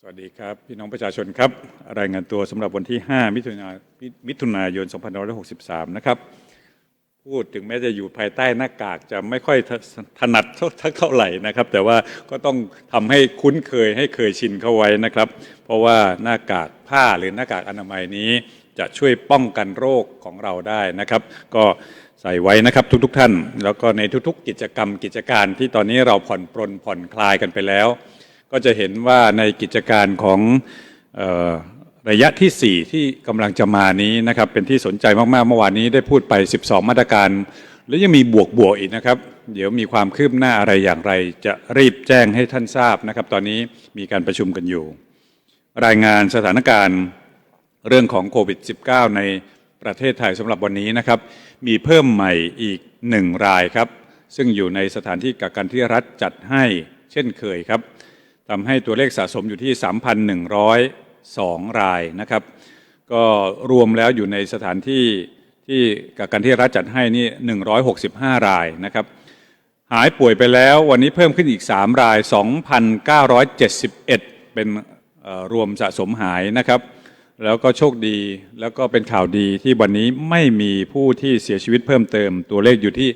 สวัสดีครับ พี่น้องประชาชนครับ รายงานตัวสำหรับวันที่ 5 มิถุนายนมิถุนายน 2563 นะครับ พูดถึงแม้จะอยู่ภายใต้หน้ากากจะไม่ค่อยถนัดเท่าเท่าไหร่นะครับ แต่ว่าก็ต้องทำให้คุ้นเคยให้เคยชินเข้าไว้นะครับ เพราะว่าหน้ากากผ้าหรือหน้ากากอนามัยนี้จะช่วยป้องกันโรคของเราได้นะครับ ก็ใส่ไว้นะครับทุกๆทท่าน แล้วก็ในทุกๆ กิจกรรมกิจการที่ตอนนี้เราผ่อนปรนผ่อนคลายกันไปแล้ว ก็จะเห็นว่าในกิจการของระยะที่ 4 ที่กำลังจะมานี้นะครับเป็นที่สนใจมากๆ เมื่อวานนี้ได้พูดไป 12 มาตรการ แล้วยังมีบวกบวกอีกนะครับ เดี๋ยวมีความคืบหน้าอะไรอย่างไร จะรีบแจ้งให้ท่านทราบนะครับ ตอนนี้มีการประชุมกันอยู่ รายงานสถานการณ์เรื่องของโควิด -19 ในประเทศไทยสำหรับวันนี้นะครับ มีเพิ่มใหม่อีกหนึ่งรายครับ ซึ่งอยู่ในสถานที่กักกันที่รัฐจัดให้เช่นเคยครับ ทำให้ตัวเลขสะสมอยู่ที่ 3,102 รายนะครับ ก็รวมแล้วอยู่ในสถานที่ที่กักกันที่รัฐจัดให้นี่ 165 รายนะครับ หายป่วยไปแล้ววันนี้เพิ่มขึ้นอีก 3 ราย 2,971 เป็นเอ่อรวมสะสมหายนะครับ แล้วก็โชคดีแล้วก็เป็นข่าวดีที่วันนี้ไม่มีผู้ที่เสียชีวิตเพิ่มเติม ตัวเลขอยู่ที่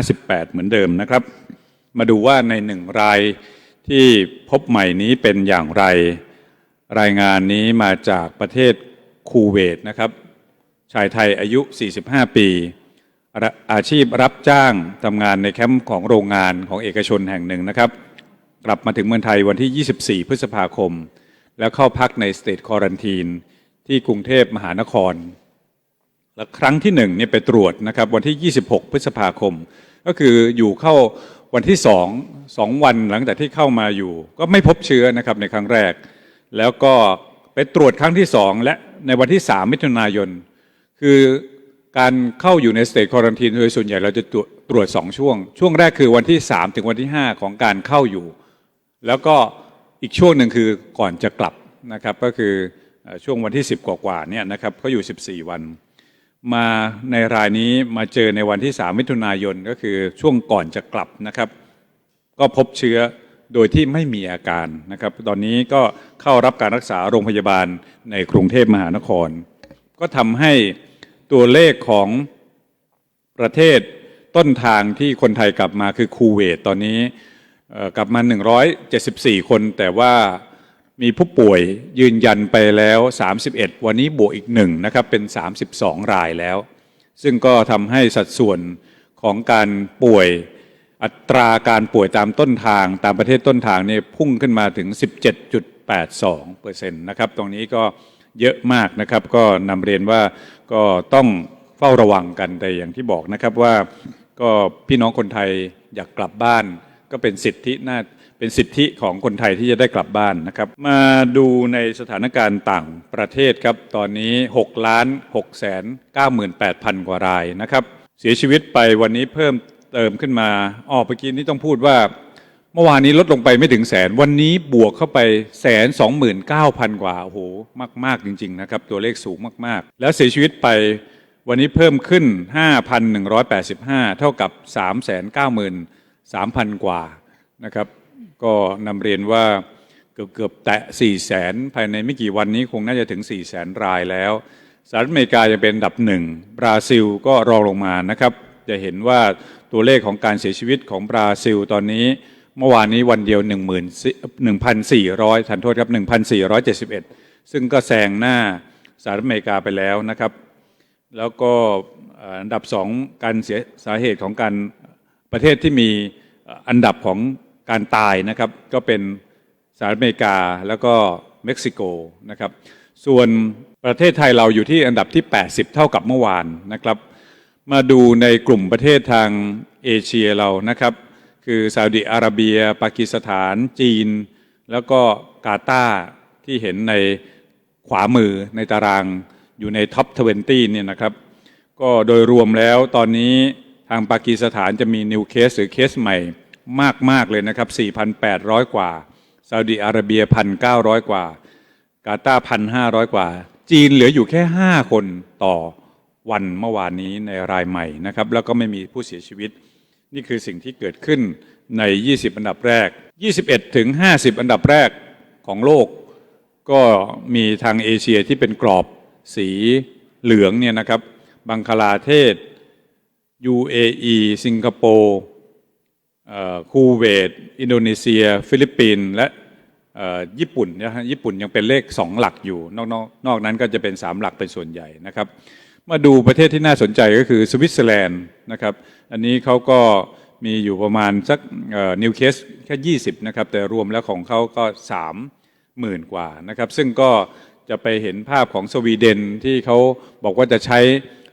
58 เหมือนเดิมนะครับ มาดูว่าในหนึ่งราย ที่พบใหม่นี้เป็นอย่างไร รายงานนี้มาจากประเทศคูเวตนะครับ ชายไทยอายุ 45 ปี อาชีพรับจ้างทำงานในแคมป์ของโรงงานของเอกชนแห่งหนึ่งนะครับ กลับมาถึงเมืองไทยวันที่ 24 พฤษภาคม แล้วเข้าพักในสเตทคอรันทีนที่กรุงเทพมหานคร และครั้งที่หนึ่งเนี่ยไปตรวจนะครับวันที่ 26 พฤษภาคม ก็คืออยู่เข้า วันที่สองสองวันหลังจากที่เข้ามาอยู่ ก็ไม่พบเชื้อนะครับในครั้งแรก แล้วก็ไปตรวจครั้งที่สองและในวันที่3มิถุนายน คือการเข้าอยู่ในสเตทควอรันทีนโดยส่วนใหญ่เราจะตรวจตรวจสองช่วง ช่วงแรกคือวันที่3ถึงวันที่5ของการเข้าอยู่ แล้วก็อีกช่วงหนึ่งคือก่อนจะกลับนะครับก็คือเอ่อช่วงวันที่ 10 กว่าๆเนี่ยนะครับเขาอยู่ 14 วัน มาในรายนี้มาเจอในวันที่ 3 มิถุนายนก็คือช่วงก่อนจะกลับนะครับ ก็พบเชื้อโดยที่ไม่มีอาการนะครับ ตอนนี้ก็เข้ารับการรักษาโรงพยาบาลในกรุงเทพมหานคร ก็ทำให้ตัวเลขของประเทศต้นทางที่คนไทยกลับมาคือคูเวตตอนนี้กลับมา 174 คนแต่ว่า มีผู้ป่วยยืนยันไปแล้ว 31 วันนี้บวกอีกหนึ่งนะครับเป็น 32 รายแล้ว ซึ่งก็ทำให้สัดส่วนของการป่วยอัตราการป่วยตามต้นทางตามประเทศต้นทางเนี่ยพุ่งขึ้นมาถึง 17.82เปอร์เซ็นต์นะครับตรงนี้ก็เยอะมากนะครับ ก็นำเรียนว่าก็ต้องเฝ้าระวังกันแต่อย่างที่บอกนะครับว่าก็พี่น้องคนไทยอยากกลับบ้านก็เป็นสิทธิน่า เป็นสิทธิของคนไทยที่จะได้กลับบ้านนะครับ มาดูในสถานการณ์ต่างประเทศครับ ตอนนี้6ล้าน6แสน98,000 กว่ารายนะครับ เสียชีวิตไปวันนี้เพิ่มเติมขึ้นมาอ๋อเมื่อกี้นี้ต้องพูดว่า เมื่อวานนี้ลดลงไปไม่ถึงแสน วันนี้บวกเข้าไปแสนสองหมื่นเก้าพันกว่าโอ้โหมากๆจริง ๆ นะครับ ตัวเลขสูงมากๆ แล้วเสียชีวิตไปวันนี้เพิ่มขึ้น 5,185 เท่ากับ 393,000 กว่านะครับ ก็นำเรียนว่าเกือบเกือบแตะ4แสนภายในไม่กี่วันนี้คงน่าจะถึง4แสนรายแล้วสหรัฐอเมริกายังเป็นอันดับหนึ่งบราซิลก็รองลงมานะครับ จะเห็นว่าตัวเลขของการเสียชีวิตของบราซิลตอนนี้ เมื่อวานนี้วันเดียว 1,400ทันโทษครับ 1,471 ซึ่งก็แซงหน้าสหรัฐอเมริกาไปแล้วนะครับ แล้วก็อันดับสองการเสียสาเหตุของการประเทศที่มีอันดับของ การตายนะครับก็เป็นสหรัฐอเมริกาแล้วก็เม็กซิโกนะครับส่วนประเทศไทยเราอยู่ที่อันดับที่ 80 เท่ากับเมื่อวานนะครับ มาดูในกลุ่มประเทศทางเอเชียเรานะครับ คือซาอุดิอาระเบีย ปากีสถานจีน แล้วก็กาตาร์ที่เห็นในขวามือในตารางอยู่ในท็อป 20 เนี่ยนะครับ ก็โดยรวมแล้วตอนนี้ทางปากีสถานจะมีนิวเคสหรือเคสใหม่ มาก ๆ เลยนะครับ 4,800 กว่าซาอุดิอาระเบีย 1,900 กว่า กาตาร์1,500 กว่า จีนเหลืออยู่แค่ 5 คนต่อวันเมื่อวานนี้ในรายใหม่นะครับ แล้วก็ไม่มีผู้เสียชีวิต นี่คือสิ่งที่เกิดขึ้นใน 20 อันดับแรก 21 ถึง 50 อันดับแรกของโลก ก็มีทางเอเชียที่เป็นกรอบสีเหลืองเนี่ยนะครับ บังคลาเทศ UAE สิงคโปร์ คูเวต อินโดนีเซีย ฟิลิปปินส์และญี่ปุ่นนะฮะญี่ปุ่นยังเป็นเลข 2 หลักอยู่ นอกนอกนอกนั้นก็จะเป็น 3 หลักเป็นส่วนใหญ่นะครับมาดูประเทศที่น่าสนใจก็คือสวิตเซอร์แลนด์นะครับอันนี้เขาก็มีอยู่ประมาณสักนิวเคสแค่ 20นะครับแต่รวมแล้วของเขาก็3หมื่นกว่านะครับซึ่งก็จะไปเห็นภาพของสวีเดนที่เขาบอกว่าจะใช้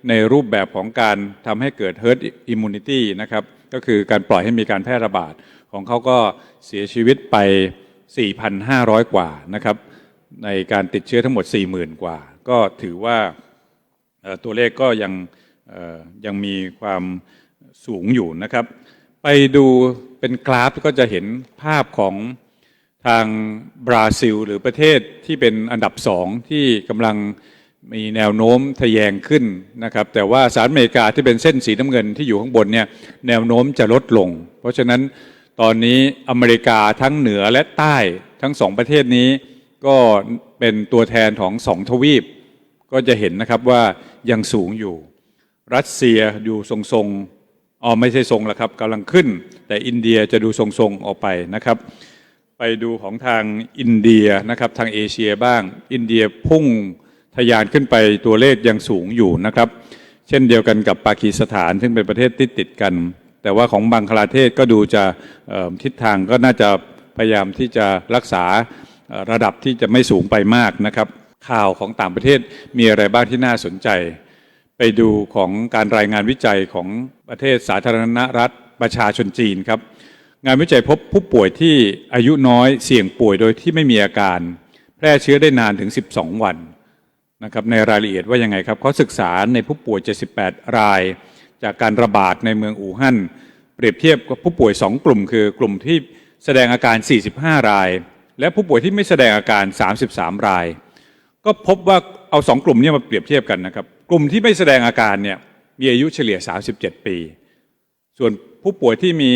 ในรูปแบบของการทำให้เกิด herd immunity นะครับ ก็คือการปล่อยให้มีการแพร่ระบาดของเขาก็เสียชีวิตไป 4,500 กว่านะครับ ในการติดเชื้อทั้งหมด 40,000 กว่า ก็ถือว่าตัวเลขก็ยังยังมีความสูงอยู่นะครับ ไปดูเป็นกราฟก็จะเห็นภาพของทางบราซิล หรือประเทศที่เป็นอันดับสองที่กำลัง มีแนวโน้มทะแยงขึ้นนะครับ แต่ว่าสหรัฐอเมริกาที่เป็นเส้นสีน้ำเงินที่อยู่ข้างบนเนี่ยแนวโน้มจะลดลง เพราะฉะนั้นตอนนี้อเมริกาทั้งเหนือและใต้ทั้งสองประเทศนี้ ก็เป็นตัวแทนของสองทวีป ก็จะเห็นนะครับว่ายังสูงอยู่ รัสเซียอยู่ทรงๆอ๋อไม่ใช่ทรงแล้วครับกำลังขึ้น แต่อินเดียจะดูทรงๆออกไปนะครับไปดูของทางอินเดียนะครับทางเอเชียบ้าง อินเดียพุ่ง ทะยานขึ้นไปตัวเลขยังสูงอยู่นะครับ เช่นเดียวกันกับปากีสถานซึ่งเป็นประเทศติดติดกัน แต่ว่าของบังคลาเทศก็ดูจะทิศทางก็น่าจะพยายามที่จะรักษาระดับที่จะไม่สูงไปมากนะครับ ข่าวของต่างประเทศมีอะไรบ้างที่น่าสนใจ ไปดูของการรายงานวิจัยของประเทศสาธารณรัฐประชาชนจีนครับ งานวิจัยพบผู้ป่วยที่อายุน้อยเสี่ยงป่วยโดยที่ไม่มีอาการ แพร่เชื้อได้นานถึง 12 วัน นะครับในรายละเอียดว่ายังไงครับเขาศึกษาในผู้ป่วย 78 ราย จากการระบาดในเมืองอู่ฮั่นเปรียบเทียบกับผู้ป่วย 2 กลุ่ม คือกลุ่มที่แสดงอาการ 45 ราย และผู้ป่วยที่ไม่แสดงอาการ 33 ราย ก็พบว่าเอาสองกลุ่มนี้มาเปรียบเทียบกันนะครับกลุ่มที่ไม่แสดงอาการเนี่ยมีอายุเฉลี่ย 37 ปี ส่วนผู้ป่วยที่มี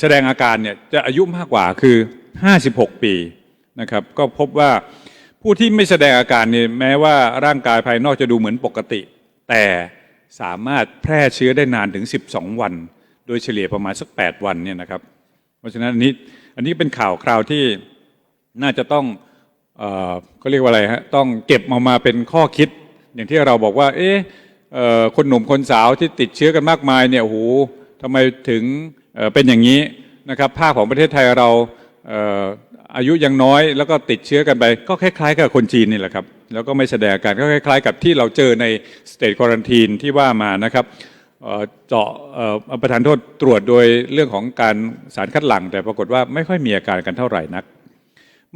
แสดงอาการเนี่ยจะอายุมากกว่าคือ 56 ปีนะครับก็พบว่า ผู้ที่ไม่แสดงอาการเนี่ยแม้ว่าร่างกายภายนอกจะดูเหมือนปกติ แต่สามารถแพร่เชื้อได้นานถึง 12 วัน โดยเฉลี่ยประมาณสัก 8 วันเนี่ยนะครับ เพราะฉะนั้นอันนี้อันนี้เป็นข่าวคราวที่น่าจะต้องเอ่อเขาเรียกว่าอะไรฮะต้องเก็บมามาเป็นข้อคิด อย่างที่เราบอกว่า เอ๊ะเอ่อคนหนุ่มคนสาวที่ติดเชื้อกันมากมายเนี่ยโอ้โหทำไมถึงเอ่อเป็นอย่างนี้นะครับภาพของประเทศไทยเราเอายุยังน้อยแล้วก็ติดเชื้อกันไป ก็คล้ายๆกับคนจีนนี่แหละครับ แล้วก็ไม่แสดงอาการก็คล้าย ๆ กับที่เราเจอในสเต t คว a รันทีนที่ว่ามานะครับเจาะประธานโทษตรวจโดยเรื่องของการสารคัดหลั่ง แต่ปรากฏว่าไม่ค่อยมีอาการกันเท่าไหร่นัก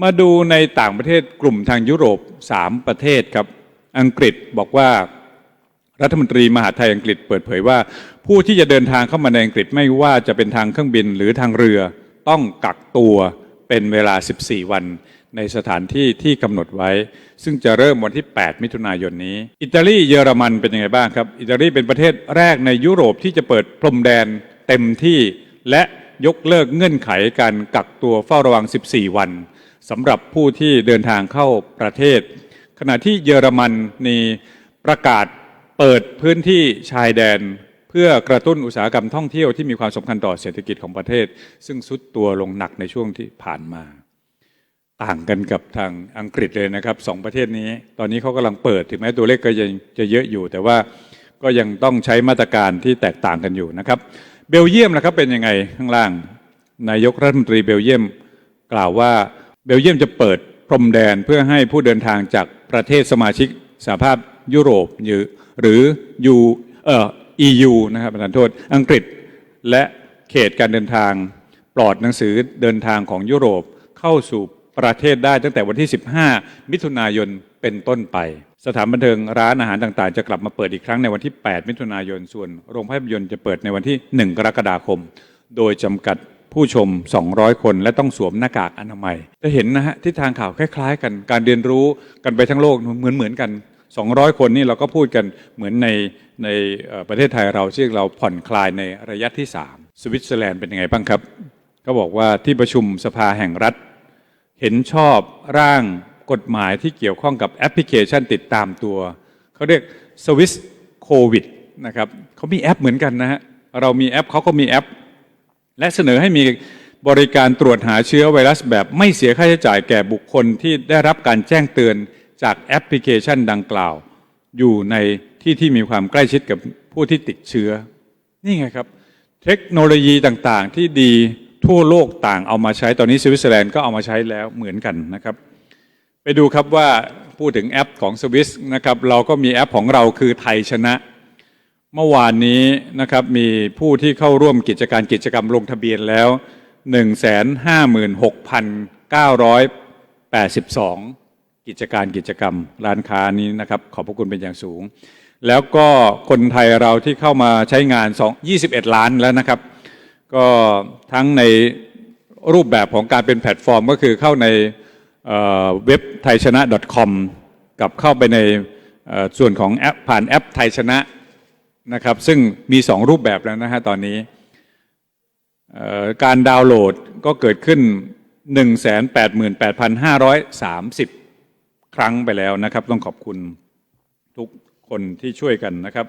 มาดูในต่างประเทศกลุ่มทางยุโรป 3 ประเทศครับ อังกฤษบอกว่ารัฐมนตรีมหาไทยอังกฤษเปิดเผยว่า ผู้ที่จะเดินทางเข้ามาในอังกฤษไม่ว่าจะเป็นทางเครื่องบินหรือทางเรือต้องกักตัว เป็นเวลา 14 วันในสถานที่ที่กำหนดไว้ ซึ่งจะเริ่มวันที่ 8 มิถุนายนนี้ อิตาลีเยอรมันเป็นยังไงบ้างครับ อิตาลีเป็นประเทศแรกในยุโรปที่จะเปิดพรมแดนเต็มที่ และยกเลิกเงื่อนไขการกักตัวเฝ้าระวัง 14 วันสำหรับผู้ที่เดินทางเข้าประเทศ ขณะที่เยอรมันมีประกาศเปิดพื้นที่ชายแดน เพื่อกระตุ้นอุตสาหกรรมท่องเที่ยวที่มีความสำคัญต่อเศรษฐกิจของประเทศ ซึ่งซุดตัวลงหนักในช่วงที่ผ่านมา ต่างกันกับทางอังกฤษเลยนะครับสองประเทศนี้ ตอนนี้เขากำลังเปิดถึงแม้ตัวเลขก็ยังจะเยอะอยู่ แต่ว่าก็ยังต้องใช้มาตรการที่แตกต่างกันอยู่นะครับ เบลเยียมนะครับเป็นยังไงข้างล่าง นายกรัฐมนตรีเบลเยียมกล่าวว่าเบลเยียมจะเปิดพรมแดนเพื่อให้ผู้เดินทางจากประเทศสมาชิกสหภาพยุโรปหรือหรือยูเอ่อ EU นะครับประธานโทษอังกฤษ และเขตการเดินทาง ปลอดหนังสือเดินทางของยุโรปเข้าสู่ประเทศได้ตั้งแต่วันที่ 15 มิถุนายนเป็นต้นไป สถานบันเทิงร้านอาหารต่างๆ จะกลับมาเปิดอีกครั้งในวันที่ 8 มิถุนายน ส่วนโรงภาพยนตร์จะเปิดในวันที่ 1 กรกฎาคม โดยจำกัดผู้ชม 200 คน และต้องสวมหน้ากากอนามัย จะเห็นนะฮะทิศทางข่าวคล้ายๆ กัน การเรียนรู้กันไปทั้งโลกเหมือนเหมือนๆกัน 200 คนนี่เราก็พูดกันเหมือนใน ในประเทศไทยเราที่เราผ่อนคลายในระยะที่ 3 สวิตเซอร์แลนด์เป็นยังไงบ้างครับ ก็บอกว่าที่ประชุมสภาแห่งรัฐ เห็นชอบร่างกฎหมายที่เกี่ยวข้องกับแอปพลิเคชันติดตามตัว เขาเรียก Swiss COVID นะครับเขามีแอปเหมือนกันนะฮะเรามีแอปเขาก็มีแอป และเสนอให้มีบริการตรวจหาเชื้อไวรัสแบบไม่เสียค่าใช้จ่ายแก่บุคคลที่ได้รับการแจ้งเตือนจากแอปพลิเคชันดังกล่าว อยู่ใน ที่ที่มีความใกล้ชิดกับผู้ที่ติดเชื้อ นี่ไงครับ เทคโนโลยีต่างๆ ที่ดีทั่วโลกต่างเอามาใช้ตอนนี้สวิตเซอร์แลนด์ก็เอามาใช้แล้วเหมือนกันนะครับ ไปดูครับว่าพูดถึงแอปของสวิสนะครับเราก็มีแอปของเราคือไทยชนะ เมื่อวานนี้นะครับมีผู้ที่เข้าร่วมกิจการกิจกรรมลงทะเบียนแล้ว 156,982 กิจการกิจกรรมร้านค้านี้นะครับขอบพระคุณเป็นอย่างสูง แล้วก็คนไทยเราที่เข้ามาใช้งาน2 21 ล้านแล้วนะครับ ก็ทั้งในรูปแบบของการเป็นแพลตฟอร์ม ก็คือเข้าในเเว็บไทยชนะ .com กับเข้าไปในส่วนของแอปผ่านแอปไทยชนะนะครับ ซึ่งมี 2 รูปแบบแล้วนะฮะตอนนี้ การดาวน์โหลดก็เกิดขึ้น 188,530 ครั้งไปแล้วนะครับ ต้องขอบคุณทุก คนที่ช่วยกันนะครับ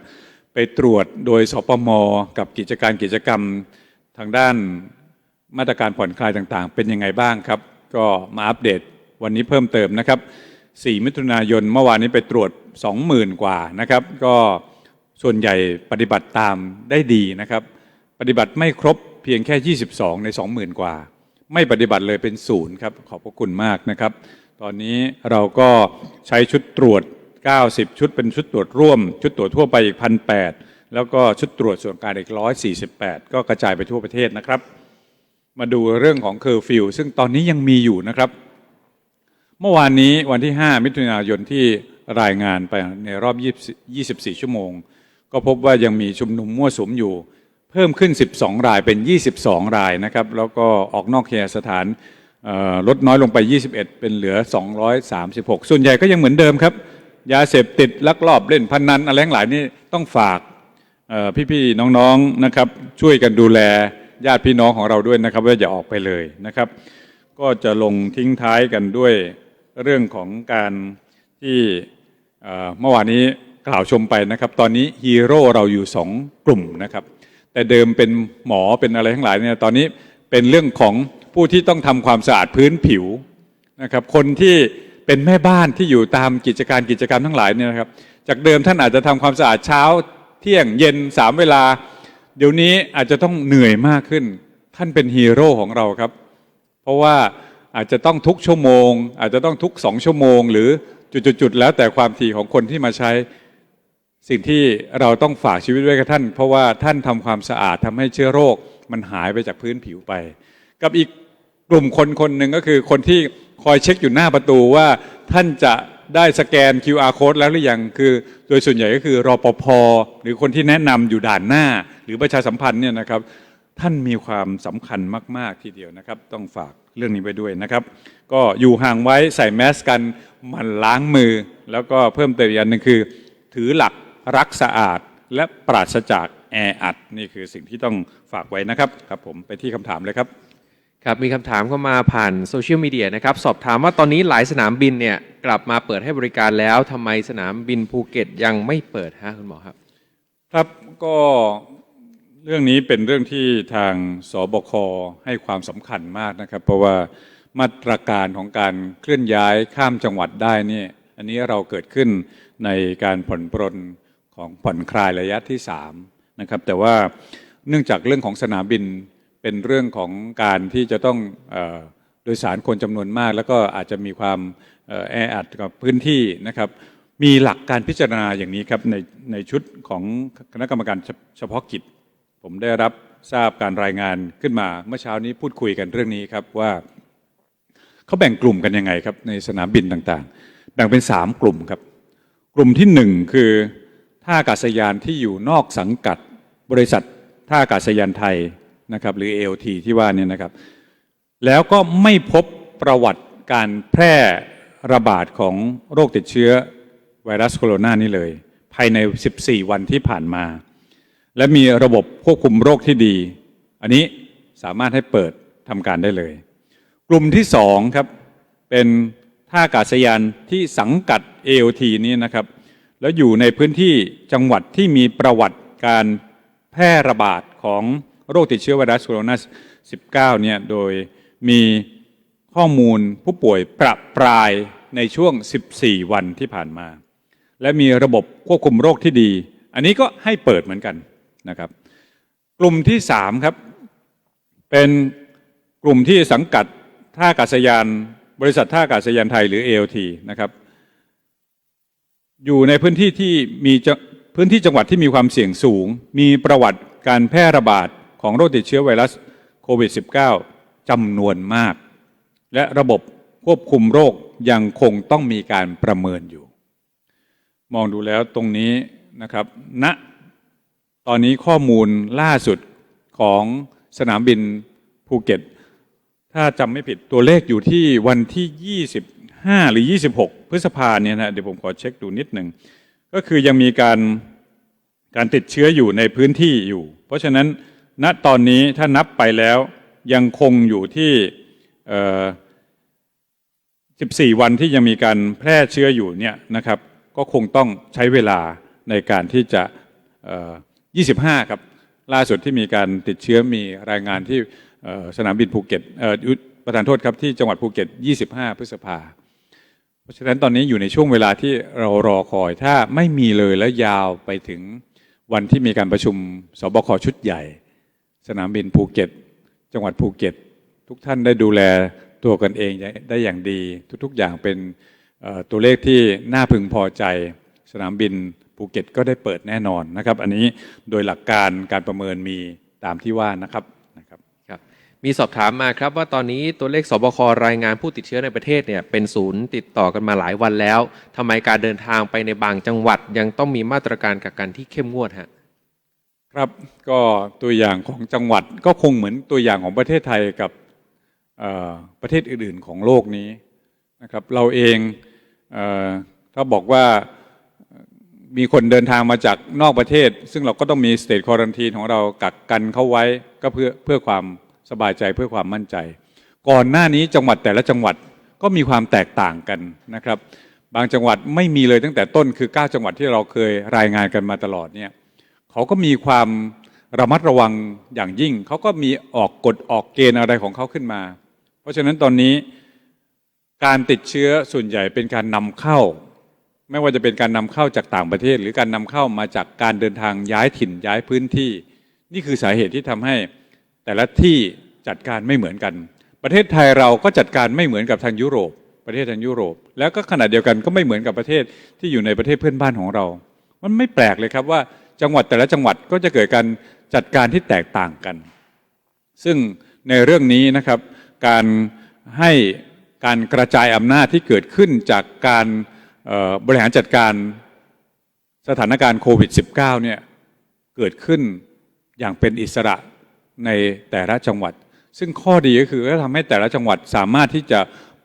ไปตรวจโดยสปมกับกิจการกิจกรรมทางด้านมาตรการผ่อนคลายต่างๆ เป็นยังไงบ้างครับ ก็มาอัปเดตวันนี้เพิ่มเติมนะครับ 4 มิถุนายนเมื่อวานนี้ไปตรวจ 20,000 กว่านะครับ ก็ส่วนใหญ่ปฏิบัติตามได้ดีนะครับ ปฏิบัติไม่ครบเพียงแค่ 22 ใน 20,000 กว่า ไม่ปฏิบัติเลยเป็นศูนย์ครับ ขอบพระคุณมากนะครับ ตอนนี้เราก็ใช้ชุดตรวจ 90 ชุดเป็นชุดตรวจร่วม ชุดตรวจทั่วไปอีก 1,800 แล้วก็ชุดตรวจส่วนกางอีก 148 ก็กระจายไปทั่วประเทศนะครับ มาดูเรื่องของเคอร์ฟิวซึ่งตอนนี้ยังมีอยู่นะครับ เมื่อวานนี้วันที่ 5 มิถุนายนที่รายงานไปในรอบ 24 ชั่วโมง ก็พบว่ายังมีชุมนุมมั่วสุมอยู่ เพิ่มขึ้น 12 รายเป็น 22 รายนะครับ แล้วก็ออกนอกเคหสถานลดน้อยลงไป 21 เป็นเหลือ 236 ส่วนใหญ่ก็ยังเหมือนเดิมครับ ยาเสพติดลักลอบเล่นพนันอะไรหลายนี่ต้องฝากเอ่พี่ๆน้องๆนะครับ ช่วยกันดูแลญาติพี่น้องของเราด้วยนะครับ ว่าอย่าออกไปเลยนะครับ ก็จะลงทิ้งท้ายกันด้วยเรื่องของการที่เอ่อเมื่อวานนี้กล่าวชมไปนะครับ ตอนนี้ฮีโร่เราอยู่สองกลุ่มนะครับ แต่เดิมเป็นหมอเป็นอะไรทั้งหลายเนี่ยตอนนี้เป็นเรื่องของผู้ที่ต้องทำความสะอาดพื้นผิวนะครับ คนที่ เป็นแม่บ้านที่อยู่ตามกิจการกิจกรรมทั้งหลายเนี่ยนะครับ จากเดิมท่านอาจจะทำความสะอาดเช้า เที่ยงเย็นสามเวลา เดี๋ยวนี้อาจจะต้องเหนื่อยมากขึ้น ท่านเป็นฮีโร่ของเราครับ เพราะว่าอาจจะต้องทุกชั่วโมง อาจจะต้องทุกสองชั่วโมง หรือจุดๆแล้วแต่ความถี่ของคนที่มาใช้สิ่งที่เราต้องฝากชีวิตไว้กับท่าน เพราะว่าท่านทำความสะอาดทำให้เชื้อโรค มันหายไปจากพื้นผิวไป กับอีกกลุ่มคนคนหนึ่งก็คือคนที่ คอยเช็คอยู่หน้าประตูว่าท่านจะได้สแกน QR code แล้วหรือยังคือ โดยส่วนใหญ่ก็คือรอปภหรือคนที่แนะนำอยู่ด่านหน้า หรือประชาสัมพันธ์เนี่ยนะครับ ท่านมีความสำคัญมาก ๆ ทีเดียวนะครับ ต้องฝากเรื่องนี้ไว้ด้วยนะครับ ก็อยู่ห่างไว้ใส่แมสกันมันล้างมือ แล้วก็เพิ่มเติมอีกอันหนึ่งคือ ถือหลักรักสะอาดและปราศจากแออัดนี่คือสิ่งที่ต้องฝากไว้นะครับครับผมไปที่คำถามเลยครับ ครับมีคำถามเข้ามาผ่านโซเชียลมีเดียนะครับสอบถามว่าตอนนี้หลายสนามบินเนี่ยกลับมาเปิดให้บริการแล้วทำไมสนามบินภูเก็ตยังไม่เปิดฮะคุณหมอครับ ครับก็เรื่องนี้เป็นเรื่องที่ทางสบคให้ความสำคัญมากนะครับ เพราะว่ามาตรการของการเคลื่อนย้ายข้ามจังหวัดได้เนี่ยอันนี้เราเกิดขึ้นในการผ่อนปรนของผ่อนคลายระยะที่3นะครับแต่ว่าเนื่องจากเรื่องของสนามบิน เป็นเรื่องของการที่จะต้องโดยสารคนจำนวนมาก แล้วก็อาจจะมีความแออัดกับพื้นที่นะครับ มีหลักการพิจารณาอย่างนี้ครับในในชุดของคณะกรรมการเฉเฉพาะกิจ ผมได้รับทราบการรายงานขึ้นมา เมื่อเช้านี้พูดคุยกันเรื่องนี้ครับว่าเขาแบ่งกลุ่มกันยังไงครับในสนามบินต่างๆ แบ่งเป็นสามกลุ่มครับ กลุ่มที่หนึ่งคือท่าอากาศยานที่อยู่นอกสังกัดบริษัทท่าอากาศยานไทย นะครับหรือ AOT ที่ว่านี่นะครับ แล้วก็ไม่พบประวัติการแพร่ระบาดของโรคติดเชื้อไวรัสโคโรนานี้เลย ภายใน 14 วันที่ผ่านมา และมีระบบควบคุมโรคที่ดี อันนี้สามารถให้เปิดทำการได้เลย กลุ่มที่สองครับเป็นท่าอากาศยานที่สังกัด AOT นี้นะครับ แล้วอยู่ในพื้นที่จังหวัดที่มีประวัติการแพร่ระบาดของ โรคติดเชื้อไวรัสโคโรนา19เนี่ยโดยมีข้อมูลผู้ป่วยประปรายในช่วง 14 วันที่ผ่านมา และมีระบบควบคุมโรคที่ดี อันนี้ก็ให้เปิดเหมือนกันนะครับ กลุ่มที่ 3 ครับ เป็นกลุ่มที่สังกัดท่าอากาศยาน บริษัทท่าอากาศยานไทยหรือ ALT นะครับ อยู่ในพื้นที่ที่มีพื้นที่จังหวัดที่มีความเสี่ยงสูง มีประวัติการแพร่ระบาด ของโรคติดเชื้อไวรัสโควิด -19 จำนวนมาก และระบบควบคุมโรคยังคงต้องมีการประเมินอยู่ มองดูแล้วตรงนี้นะครับณตอนนี้ข้อมูลล่าสุดของสนามบินภูเก็ต ถ้าจำไม่ผิดตัวเลขอยู่ที่วันที่ 25 หรือ 26 พฤษภาเนี่ยนะเดี๋ยวผมขอเช็คดูนิดหนึ่ง ก็คือยังมีการการติดเชื้ออยู่ในพื้นที่อยู่ เพราะฉะนั้น ณตอนนี้ถ้านับไปแล้วยังคงอยู่ที่ 14 วันที่ยังมีการแพร่เชื้ออยู่เนี่ยนะครับ ก็คงต้องใช้เวลาในการที่จะ 25 ครับ ล่าสุดที่มีการติดเชื้อมีรายงานที่สนามบินภูเก็ตประธานโทษครับที่จังหวัดภูเก็ต 25 พฤษภา เพราะฉะนั้นตอนนี้อยู่ในช่วงเวลาที่เรารอคอย ถ้าไม่มีเลยแล้วยาวไปถึงวันที่มีการประชุมสบคชุดใหญ่ สนามบินภูเก็ต จังหวัดภูเก็ต ทุกท่านได้ดูแลตัวกันเองได้อย่างดี ทุกๆอย่างเป็นตัวเลขที่น่าพึงพอใจ สนามบินภูเก็ตก็ได้เปิดแน่นอนนะครับ อันนี้โดยหลักการการประเมินมีตามที่ว่านะครับนะครับครับ มีสอบถามมาครับว่าตอนนี้ตัวเลขสบครายงานผู้ติดเชื้อในประเทศเนี่ยเป็นศูนย์ติดต่อกันมาหลายวันแล้วทำไมการเดินทางไปในบางจังหวัดยังต้องมีมาตรการกักกันที่เข้มงวดฮะ ครับก็ตัวอย่างของจังหวัดก็คงเหมือนตัวอย่างของประเทศไทยกับประเทศอื่นๆของโลกนี้นะครับเราเองเออถ้าบอกว่ามีคนเดินทางมาจากนอกประเทศ ซึ่งเราก็ต้องมีสเต e ควอรันทีนของเรากักกันเข้าไว้ก็เพื่อเพื่อความสบายใจเพื่อความมั่นใจ ก่อนหน้านี้จังหวัดแต่ละจังหวัดก็มีความแตกต่างกันนะครับ บางจังหวัดไม่มีเลยตั้งแต่ต้นคือ 9 จังหวัดที่เราเคยรายงานกันมาตลอดเนี่ย เขาก็มีความระมัดระวังอย่างยิ่ง เขาก็มีออกกฎออกเกณฑ์อะไรของเขาขึ้นมา เพราะฉะนั้นตอนนี้การติดเชื้อส่วนใหญ่เป็นการนำเข้า ไม่ว่าจะเป็นการนำเข้าจากต่างประเทศ หรือการนำเข้ามาจากการเดินทางย้ายถิ่นย้ายพื้นที่ นี่คือสาเหตุที่ทำให้แต่ละที่จัดการไม่เหมือนกัน ประเทศไทยเราก็จัดการไม่เหมือนกับทางยุโรป ประเทศทางยุโรป แล้วก็ขณะเดียวกันก็ไม่เหมือนกับประเทศที่อยู่ในประเทศเพื่อนบ้านของเรา มันไม่แปลกเลยครับว่า จังหวัดแต่ละจังหวัดก็จะเกิดการจัดการที่แตกต่างกัน ซึ่งในเรื่องนี้นะครับ การให้การกระจายอำนาจที่เกิดขึ้นจากการบริหารจัดการสถานการณ์โควิด -19 เนี่ยเกิดขึ้นอย่างเป็นอิสระในแต่ละจังหวัด ซึ่งข้อดีก็คือก็ทำให้แต่ละจังหวัดสามารถที่จะ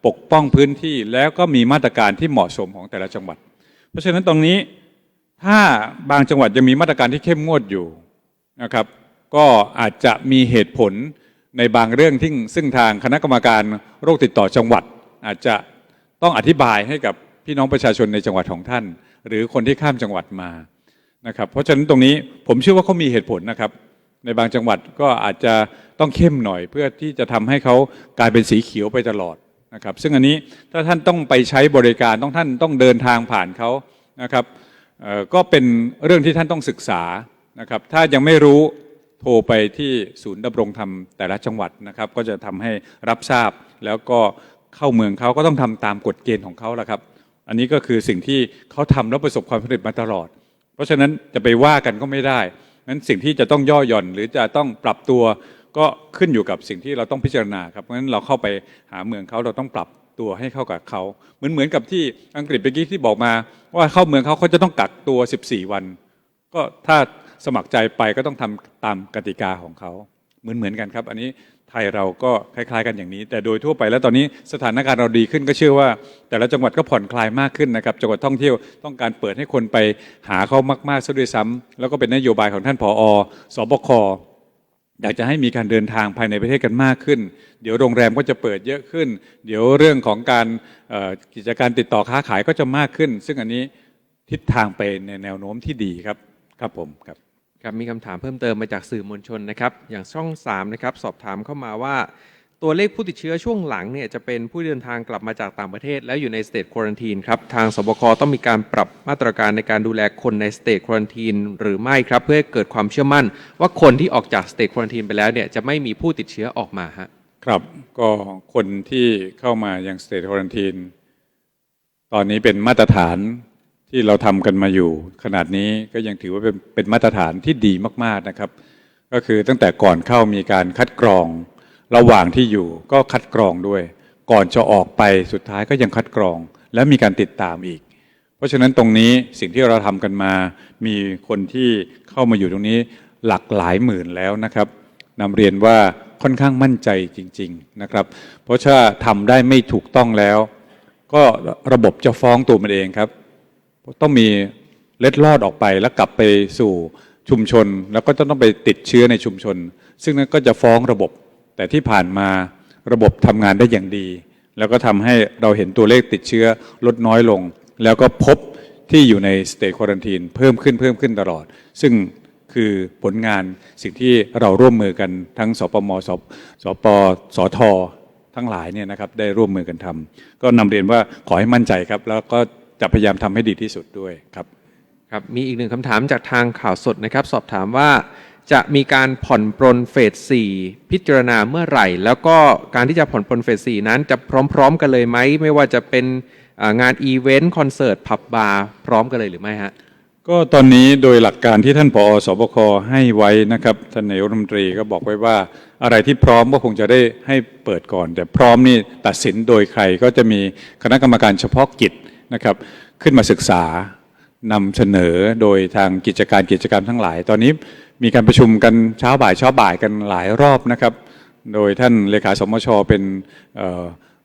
ปกป้องพื้นที่แล้วก็มีมาตรการที่เหมาะสมของแต่ละจังหวัด เพราะฉะนั้นตรงนี้ ถ้าบางจังหวัดยังมีมาตรการที่เข้มงวดอยู่นะครับ ก็อาจจะมีเหตุผลในบางเรื่องที่ซึ่งทางคณะกรรมการโรคติดต่อจังหวัด อาจจะต้องอธิบายให้กับพี่น้องประชาชนในจังหวัดของท่าน หรือคนที่ข้ามจังหวัดมานะครับเพราะฉะนั้นตรงนี้ผมเชื่อว่าเขามีเหตุผลนะครับ ในบางจังหวัดก็อาจจะต้องเข้มหน่อย เพื่อที่จะทำให้เขากลายเป็นสีเขียวไปตลอดนะครับ ซึ่งอันนี้ถ้าท่านต้องไปใช้บริการต้องท่านต้องเดินทางผ่านเขานะครับ ก็เป็นเรื่องที่ท่านต้องศึกษานะครับ ถ้ายังไม่รู้โทรไปที่ศูนย์ดำรงธรรมแต่ละจังหวัดนะครับ ก็จะทำให้รับทราบแล้วก็เข้าเมืองเขาก็ต้องทำตามกฎเกณฑ์ของเขาละครับ อันนี้ก็คือสิ่งที่เขาทำแล้วประสบความสำเร็จมาตลอด เพราะฉะนั้นจะไปว่ากันก็ไม่ได้นั้นสิ่งที่จะต้องย่อหย่อนหรือจะต้องปรับตัวก็ขึ้นอยู่กับสิ่งที่เราต้องพิจารณาครับเพราะฉะนั้นเราเข้าไปหาเมืองเขาเราต้องปรับ ตัวให้เข้ากับเขาเหมือนเหมือนกับที่อังกฤษเมื่อกี้ที่บอกมาว่าเข้าเมืองเขาเขาจะต้องกักตัว 14 วัน ก็ถ้าสมัครใจไปก็ต้องทำตามกติกาของเขาเหมือนเหมือนกันครับ อันนี้ไทยเราก็คล้าย ๆ กันอย่างนี้ แต่โดยทั่วไปแล้วตอนนี้สถานการณ์เราดีขึ้นก็เชื่อว่า แต่ละจังหวัดก็ผ่อนคลายมากขึ้นนะครับจังหวัดท่องเที่ยวต้องการเปิดให้คนไปหาเขามากๆซะด้วยซ้ำแล้วก็เป็นนโยบายของท่านผอสบค อยากจะให้มีการเดินทางภายในประเทศกันมากขึ้น เดี๋ยวโรงแรมก็จะเปิดเยอะขึ้น เดี๋ยวเรื่องของการกิจการติดต่อค้าขายก็จะมากขึ้น ซึ่งอันนี้ทิศทางไปในแนวโน้มที่ดีครับครับผมครับครับมีคำถามเพิ่มเติมมาจากสื่อมวลชนนะครับ อย่างช่อง3นะครับสอบถามเข้ามาว่า ตัวเลขผู้ติดเชื้อช่วงหลังเนี่ยจะเป็นผู้เดินทางกลับมาจากต่างประเทศ แล้วอยู่ในสเตทควอนตีนครับทางสบคต้องมีการปรับมาตรการในการดูแลคนในสเตทควอนตีนหรือไม่ครับ เพื่อให้เกิดความเชื่อมั่น ว่าคนที่ออกจากสเตทควอนตีนไปแล้วเนี่ยจะไม่มีผู้ติดเชื้อออกมาฮะครับก็คนที่เข้ามายังสเตทควอนตีนตอนนี้เป็นมาตรฐานที่เราทำกันมาอยู่ ขนาดนี้ก็ยังถือว่าเป็นเป็นมาตรฐานที่ดีมาก ๆนะครับ ก็คือตั้งแต่ก่อนเข้ามีการคัดกรอง ระหว่างที่อยู่ก็คัดกรองด้วย ก่อนจะออกไปสุดท้ายก็ยังคัดกรอง และมีการติดตามอีก เพราะฉะนั้นตรงนี้สิ่งที่เราทำกันมา มีคนที่เข้ามาอยู่ตรงนี้หลักหลายหมื่นแล้วนะครับนำเรียนว่าค่อนข้างมั่นใจจริง ๆนะครับ เพราะถ้าทำได้ไม่ถูกต้องแล้ว ก็ระบบจะฟ้องตัวมันเองครับ ต้องมีเล็ดลอดออกไปแล้วกลับไปสู่ชุมชน แล้วก็จะต้องไปติดเชื้อในชุมชน ซึ่งนั้นก็จะฟ้องระบบ แต่ที่ผ่านมาระบบทำงานได้อย่างดี แล้วก็ทำให้เราเห็นตัวเลขติดเชื้อลดน้อยลง แล้วก็พบที่อยู่ในสเตทควอนตีนเพิ่มขึ้นเพิ่มขึ้นตลอด ซึ่งคือผลงานสิ่งที่เราร่วมมือกันทั้งสปมสสปสททั้งหลายเนี่ยนะครับได้ร่วมมือกันทำก็นำเรียนว่าขอให้มั่นใจครับ แล้วก็จะพยายามทำให้ดีที่สุดด้วยครับ ครับมีอีกหนึ่งคำถามจากทางข่าวสดนะครับ สอบถามว่า จะมีการผ่อนปรนเฟส 4 พิจารณาเมื่อไหร่ แล้วก็การที่จะผ่อนปรนเฟส 4 นั้นจะพร้อม ๆ กันเลยไหม ไม่ว่าจะเป็นงานอีเวนต์คอนเสิร์ตผับบาร์พร้อมกันเลยหรือไม่ฮะ ก็ตอนนี้โดยหลักการที่ท่านผอสบคให้ไว้นะครับท่านนายกรัฐมนตรีก็บอกไว้ว่า อะไรที่พร้อมก็คงจะได้ให้เปิดก่อน แต่พร้อมนี่ตัดสินโดยใครก็จะมีคณะกรรมการเฉพาะกิจนะครับ ขึ้นมาศึกษานำเสนอโดยทางกิจการกิจกรรมทั้งหลาย ตอนนี้ มีการประชุมกันเช้าบ่ายเช้าบ่ายกันหลายรอบนะครับ โดยท่านเลขาสมชเป็น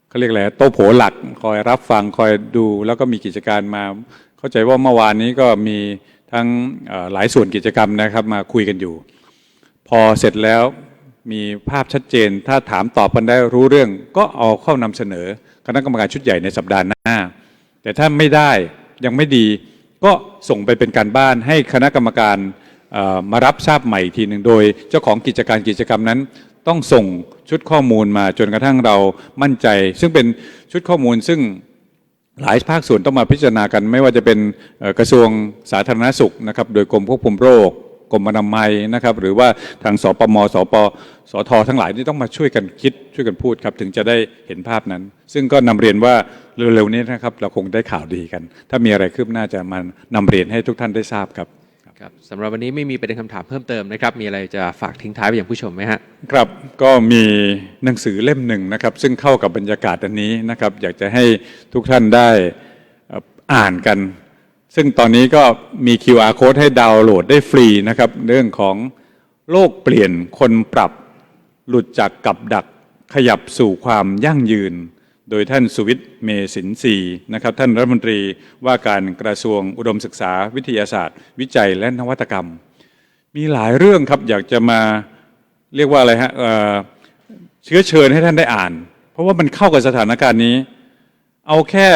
เขาเรียกอะไรโต๊ะโผหลัก คอยรับฟังคอยดูแล้วก็มีกิจการมา เข้าใจว่าเมื่อวานนี้ก็มีทั้งหลายส่วนกิจกรรมนะครับมาคุยกันอยู่ พอเสร็จแล้วมีภาพชัดเจน ถ้าถามตอบกันได้รู้เรื่อง ก็เอาเข้านำเสนอคณะกรรมการชุดใหญ่ในสัปดาห์หน้า แต่ถ้าไม่ได้ยังไม่ดี ก็ส่งไปเป็นการบ้านให้คณะกรรมการ มารับทราบใหม่อีกทีหนึ่งโดย เจ้าของกิจการกิจกรรมนั้น ต้องส่งชุดข้อมูลมาจนกระทั่งเรามั่นใจ ซึ่งเป็นชุดข้อมูลซึ่งหลายภาคส่วนต้องมาพิจารณากัน ไม่ว่าจะเป็นกระทรวงสาธารณสุขนะครับ โดยกรมควบคุมโรคกรมอนามัยนะครับ หรือว่าทางสปมสปสททั้งหลายนี่ต้องมาช่วยกันคิดช่วยกันพูดครับ ถึงจะได้เห็นภาพนั้น ซึ่งก็นำเรียนว่าเร็วๆนี้นะครับ เราคงได้ข่าวดีกัน ถ้ามีอะไรคืบหน้าจะมานำเรียนให้ทุกท่านได้ทราบครับ ครับสำหรับวันนี้ไม่มีประเด็นคำถามเพิ่มเติมนะครับ มีอะไรจะฝากทิ้งท้ายไปยังผู้ชมไหมฮะครับก็มีหนังสือเล่มหนึ่งนะครับ ซึ่งเข้ากับบรรยากาศอันนี้นะครับ อยากจะให้ทุกท่านได้อ่านกัน ซึ่งตอนนี้ก็มี QR code ให้ดาวน์โหลดได้ฟรีนะครับ เรื่องของโลกเปลี่ยนคนปรับ หลุดจากกับดักขยับสู่ความยั่งยืน โดยท่านสุวิทย์เมสินทรีนะครับท่านรัฐมนตรีว่าการกระทรวงอุดมศึกษาวิทยาศาสตร์ วิจัยและนวัตกรรม มีหลายเรื่องครับอยากจะมาเรียกว่าอะไรฮะเเชื้อเชิญให้ท่านได้อ่าน เพราะว่ามันเข้ากับสถานการณ์นี้ เอาแค่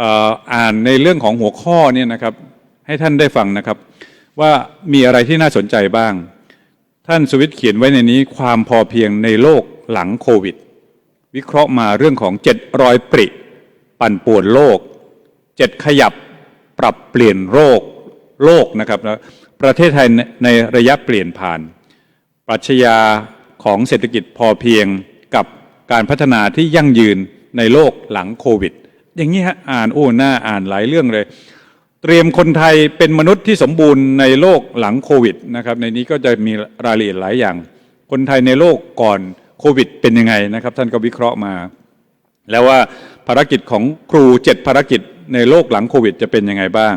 อ่อ่านในเรื่องของหัวข้อเนี่ยนะครับให้ท่านได้ฟังนะครับ ว่ามีอะไรที่น่าสนใจบ้าง ท่านสวิทย์เขียนไว้ในนี้ความพอเพียงในโลกหลังโควิด วิเคราะห์มาเรื่องของเจ็ดรอยปริ ปั่นป่วนโลกเจ็ดขยับปรับเปลี่ยนโรคโลกนะครับแล้วประเทศไทยในในระยะเปลี่ยนผ่าน ปรัชญาของเศรษฐกิจพอเพียงกับการพัฒนาที่ยั่งยืนในโลกหลังโควิด อย่างนี้ฮะอ่านโอ้หน้าอ่านหลายเรื่องเลย เตรียมคนไทยเป็นมนุษย์ที่สมบูรณ์ในโลกหลังโควิดนะครับในนี้ก็จะมีรายละเอียดหลายอย่าง คนไทยในโลกก่อน โควิดเป็นยังไงนะครับ ท่านก็วิเคราะห์มา แล้วว่าภารกิจของครูเจ็ดภารกิจในโลกหลังโควิด จะเป็นยังไงบ้าง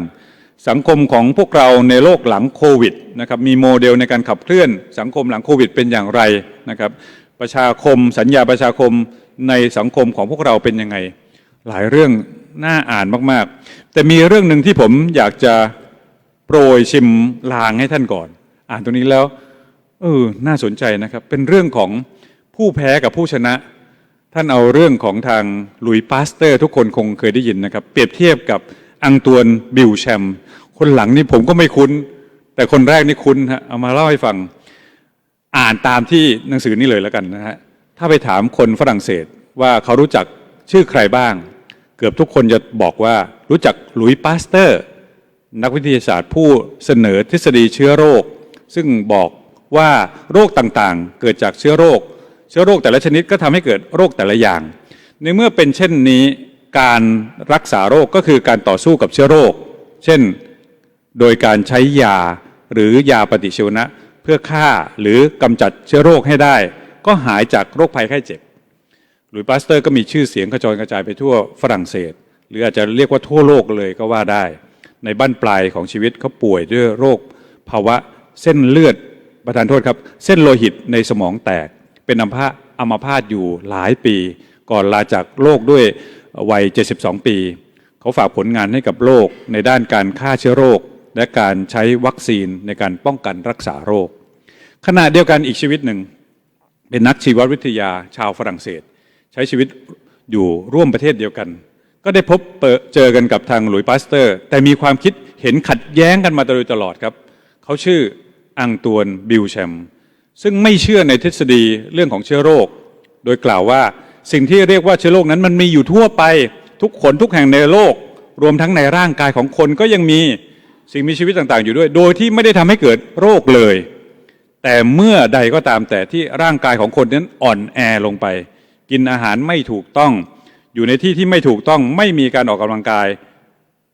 สังคมของพวกเราในโลกหลังโควิดนะครับมีโมเดลในการขับเคลื่อน สังคมหลังโควิด เป็นอย่างไรนะครับ ประชาคมสัญญาประชาคมในสังคมของพวกเราเป็นยังไง หลายเรื่องน่าอ่านมากๆ แต่มีเรื่องหนึ่งที่ผมอยากจะโปรยชิมลางให้ท่านก่อน อ่านตรงนี้แล้วเออน่าสนใจนะครับ เป็นเรื่องของ ผู้แพ้กับผู้ชนะ ท่านเอาเรื่องของทางลุยปาสเตอร์ ทุกคนคงเคยได้ยินนะครับ เปรียบเทียบกับอังตวนบิลแชม คนหลังนี่ผมก็ไม่คุ้น แต่คนแรกนี่คุ้นฮะเอามาเล่าให้ฟังอ่านตามที่หนังสือนี้เลยแล้วกันนะฮะถ้าไปถามคนฝรั่งเศสว่าเขารู้จักชื่อใครบ้าง เกือบทุกคนจะบอกว่ารู้จักลุยปาสเตอร์ นักวิทยาศาสตร์ผู้เสนอทฤษฎีเชื้อโรค ซึ่งบอกว่าโรคต่างๆ เกิดจากเชื้อโรค เชื้อโรคแต่ละชนิดก็ทำให้เกิดโรคแต่ละอย่าง ในเมื่อเป็นเช่นนี้การรักษาโรคก็คือการต่อสู้กับเชื้อโรค เช่น โดยการใช้ยาหรือยาปฏิชีวนะ เพื่อฆ่าหรือกำจัดเชื้อโรคให้ได้ ก็หายจากโรคภัยไข้เจ็บหลุยส์ปาสเตอร์ก็มีชื่อเสียงกระจรกระจายไปทั่วฝรั่งเศส หรืออาจจะเรียกว่าทั่วโลกเลยก็ว่าได้ ในบั้นปลายของชีวิตเขาป่วยด้วยโรค ภาวะเส้นเลือดประทานโทษครับ เส้นโลหิตในสมองแตก เป็นอัมพาตอัมพาตอยู่หลายปี ก่อนลาจากโลกด้วยวัย 72 ปี เขาฝากผลงานให้กับโลกในด้านการฆ่าเชื้อโรค และการใช้วัคซีนในการป้องกันรักษาโรค ขณะเดียวกันอีกชีวิตหนึ่ง เป็นนักชีววิทยาชาวฝรั่งเศส ใช้ชีวิตอยู่ร่วมประเทศเดียวกัน ก็ได้พบเจอกันกับทางหลุยส์ปาสเตอร์ แต่มีความคิดเห็นขัดแย้งกันมาโดยตลอดครับ เขาชื่ออังตวนบิลแชม ซึ่งไม่เชื่อในทฤษฎีเรื่องของเชื้อโรค โดยกล่าวว่าสิ่งที่เรียกว่าเชื้อโรคนั้นมันมีอยู่ทั่วไปทุกคนทุกแห่งในโลก รวมทั้งในร่างกายของคนก็ยังมีสิ่งมีชีวิตต่างๆ อยู่ด้วย โดยที่ไม่ได้ทำให้เกิดโรคเลย แต่เมื่อใดก็ตามแต่ที่ร่างกายของคนนั้นอ่อนแอลงไป กินอาหารไม่ถูกต้อง อยู่ในที่ที่ไม่ถูกต้องไม่มีการออกกำลังกาย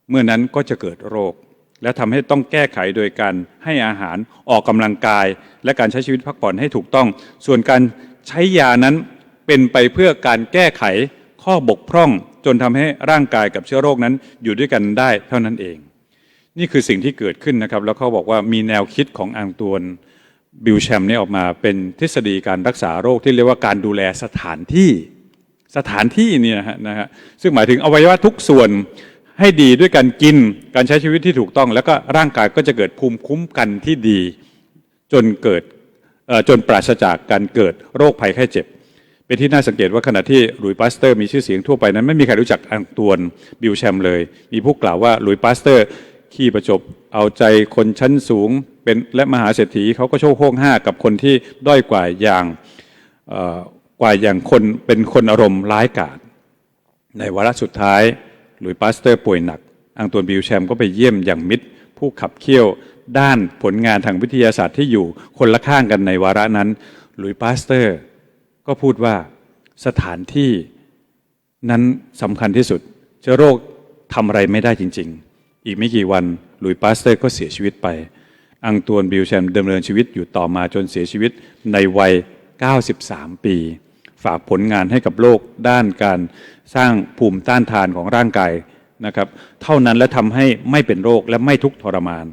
เมื่อนั้นก็จะเกิดโรค และทำให้ต้องแก้ไขโดยการให้อาหารออกกำลังกาย และการใช้ชีวิตพักผ่อนให้ถูกต้อง ส่วนการใช้ยานั้นเป็นไปเพื่อการแก้ไขข้อบกพร่อง จนทำให้ร่างกายกับเชื้อโรคนั้นอยู่ด้วยกันได้เท่านั้นเอง นี่คือสิ่งที่เกิดขึ้นนะครับ แล้วเขาบอกว่ามีแนวคิดของอังตวนบิลแชมเนี่ยออกมาเป็นทฤษฎีการรักษาโรคที่เรียกว่าการดูแลสถานที่สถานที่เนี่ยนะฮะซึ่งหมายถึงอวัยวะทุกส่วน ให้ดีด้วยการกินการใช้ชีวิตที่ถูกต้อง แล้วก็ร่างกายก็จะเกิดภูมิคุ้มกันที่ดี จนเกิดจนปราศจากการเกิดโรคภัยไข้เจ็บ เป็นที่น่าสังเกตว่าขณะที่ลุยปาสเตอร์ มีชื่อเสียงทั่วไปนั้น ไม่มีใครรู้จักอังตวนบิลแชมเลย มีผู้กล่าวว่าลุยปาสเตอร์ ขี้ประจบเอาใจคนชั้นสูงเป็นและมหาเศรษฐีเขาก็โชคโค้งห้ากับคนที่ด้อยกว่าอย่างกว่าอย่างคนเป็นคนอารมณ์ร้ายกาจในวาระสุดท้าย หลุยปาสเตอร์ป่วยหนัก อังตวนบิลแชมก็ไปเยี่ยมอย่างมิตร ผู้ขับเคี่ยวด้านผลงานทางวิทยาศาสตร์ที่อยู่คนละข้างกันในวาระนั้น หลุยปาสเตอร์ก็พูดว่าสถานที่นั้นสำคัญที่สุด เชื้อโรคทำอะไรไม่ได้จริง ๆ อีกไม่กี่วันหลุยปาสเตอร์ก็เสียชีวิตไป อังตวนบิลแชมดำเนินชีวิตอยู่ต่อมาจนเสียชีวิตในวัย 93 ปี ฝากผลงานให้กับโลกด้านการสร้างภูมิต้านทานของร่างกายนะครับ เท่านั้นและทำให้ไม่เป็นโรคและไม่ทุกข์ทรมาน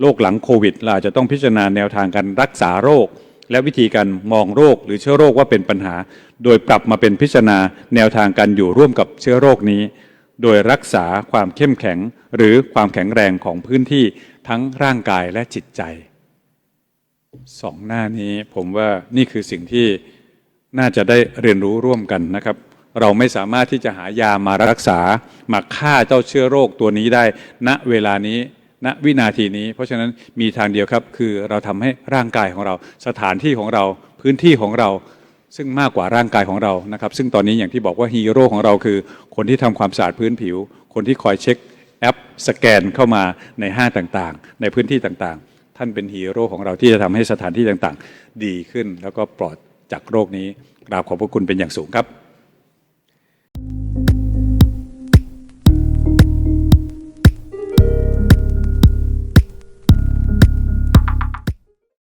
โรคหลังโควิดเราจะต้องพิจารณาแนวทางการรักษาโรค และวิธีการมองโรคหรือเชื้อโรคว่าเป็นปัญหา โดยปรับมาเป็นพิจารณาแนวทางการอยู่ร่วมกับเชื้อโรคนี้ โดยรักษาความเข้มแข็งหรือความแข็งแรงของพื้นที่ทั้งร่างกายและจิตใจสองหน้านี้ผมว่านี่คือสิ่งที่ น่าจะได้เรียนรู้ร่วมกันนะครับ เราไม่สามารถที่จะหายามารักษามาฆ่าเจ้าเชื้อโรคตัวนี้ได้ ณเวลานี้ณวินาทีนี้ เพราะฉะนั้นมีทางเดียวครับ คือเราทำให้ร่างกายของเรา สถานที่ของเราพื้นที่ของเรา ซึ่งมากกว่าร่างกายของเรานะครับ ซึ่งตอนนี้อย่างที่บอกว่าฮีโร่ของเราคือ คนที่ทำความสะอาดพื้นผิว คนที่คอยเช็คแอปสแกนเข้ามาในห้างต่างๆ ในพื้นที่ต่างๆ ท่านเป็นฮีโร่ของเราที่จะทำให้สถานที่ต่างๆ ดีขึ้นแล้วก็ปลอด จากโรคนี้กราบขอบพระคุณเป็นอย่างสูงครับ